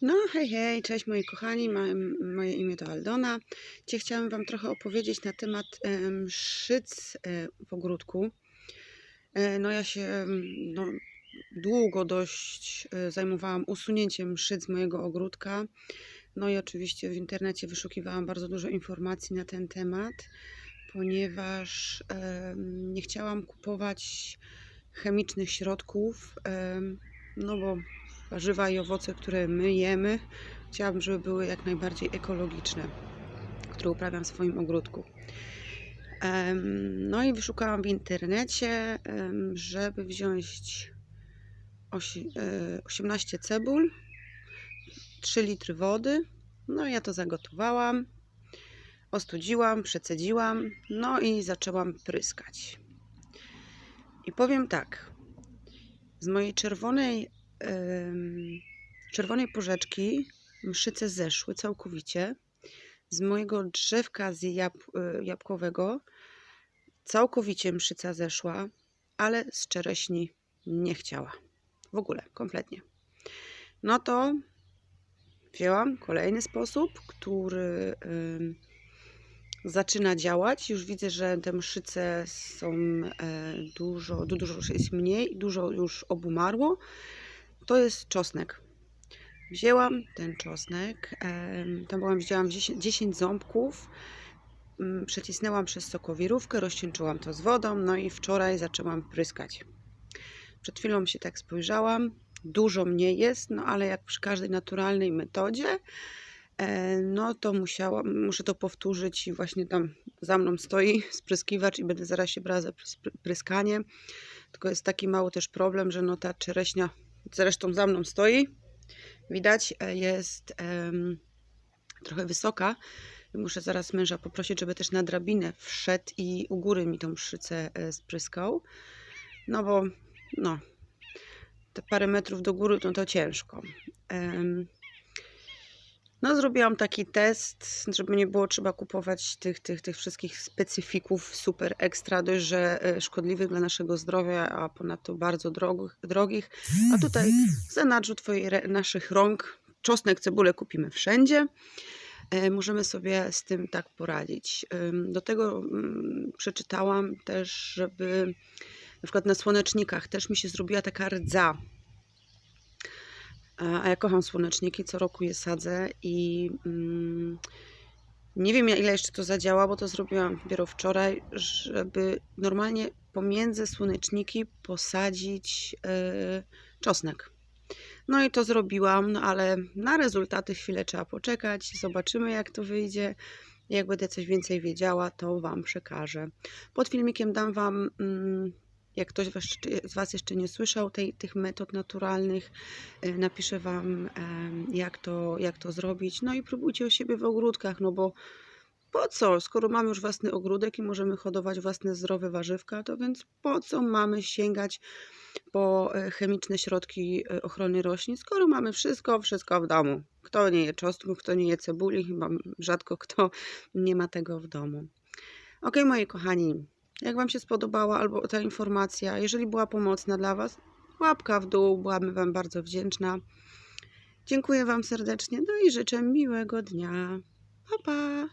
No, hej, hej, cześć moi kochani, moje, imię to Aldona. Dzisiaj chciałam Wam trochę opowiedzieć na temat em, szyc e, w ogródku. E, no ja się no, długo dość e, zajmowałam usunięciem szyc mojego ogródka. No i oczywiście w internecie wyszukiwałam bardzo dużo informacji na ten temat, ponieważ nie chciałam kupować chemicznych środków, no bo warzywa i owoce, które my jemy, chciałabym, żeby były jak najbardziej ekologiczne, które uprawiam w swoim ogródku. No i wyszukałam w internecie, żeby wziąć osi- e, 18 cebul, 3 litry wody. No ja to zagotowałam, ostudziłam, przecedziłam, no i zaczęłam pryskać. I powiem tak, z mojej czerwonej czerwonej porzeczki mszyce zeszły całkowicie. Z mojego drzewka z jab, y, jabłkowego całkowicie mszyca zeszła, ale z czereśni nie chciała. W ogóle, kompletnie. No to wzięłam kolejny sposób, który ym, zaczyna działać. Już widzę, że te mszyce są e, dużo, du- dużo jest mniej, dużo już obumarło to jest czosnek. Wzięłam ten czosnek, tam byłam, wzięłam 10, 10 ząbków, mm, przecisnęłam przez sokowirówkę, rozcieńczyłam to z wodą, no i wczoraj zaczęłam pryskać. Przed chwilą się tak spojrzałam, dużo mniej jest, no ale jak przy każdej naturalnej metodzie, e, no to musiałam, muszę to powtórzyć i właśnie tam za mną stoi spryskiwacz i będę zaraz się brała za prys- pryskanie. Tylko jest taki mały też problem, że no ta czereśnia zresztą za mną stoi. Widać, e, jest em, trochę wysoka. Muszę zaraz męża poprosić, żeby też na drabinę wszedł i u góry mi tą szycę e, spryskał. No bo no, te parę metrów do góry to, to ciężko. Em, no, zrobiłam taki test, żeby nie było trzeba kupować tych, tych, tych wszystkich specyfików super ekstra, dość, że e, szkodliwych dla naszego zdrowia, a ponadto bardzo drogich. drogich. A tutaj w zanadrzu twojej, naszych rąk czosnek, cebulę kupimy wszędzie. E, Możemy sobie z tym tak poradzić. Do tego mm, przeczytałam też, żeby na przykład na słonecznikach też mi się zrobiła taka rdza. A ja kocham słoneczniki, co roku je sadzę i mm, nie wiem ile jeszcze to zadziała, bo to zrobiłam dopiero wczoraj, żeby normalnie pomiędzy słoneczniki posadzić yy, czosnek. No i to zrobiłam, no ale na rezultaty chwilę trzeba poczekać, zobaczymy jak to wyjdzie. Jak będę coś więcej wiedziała, to Wam przekażę. Pod filmikiem dam Wam, mm, jak ktoś z Was jeszcze nie słyszał tej, tych metod naturalnych, y, napiszę Wam, jak to, jak to zrobić. No i próbujcie u siebie w ogródkach, no bo po co, skoro mamy już własny ogródek i możemy hodować własne zdrowe warzywka, to więc po co mamy sięgać po e, chemiczne środki e, ochrony roślin, skoro mamy wszystko, wszystko w domu. Kto nie je czosnku, kto nie je cebuli, chyba rzadko kto nie ma tego w domu. Ok, moi kochani, jak Wam się spodobała albo ta informacja, jeżeli była pomocna dla Was, łapka w dół, byłabym Wam bardzo wdzięczna. Dziękuję Wam serdecznie, no i życzę miłego dnia. Pa, pa!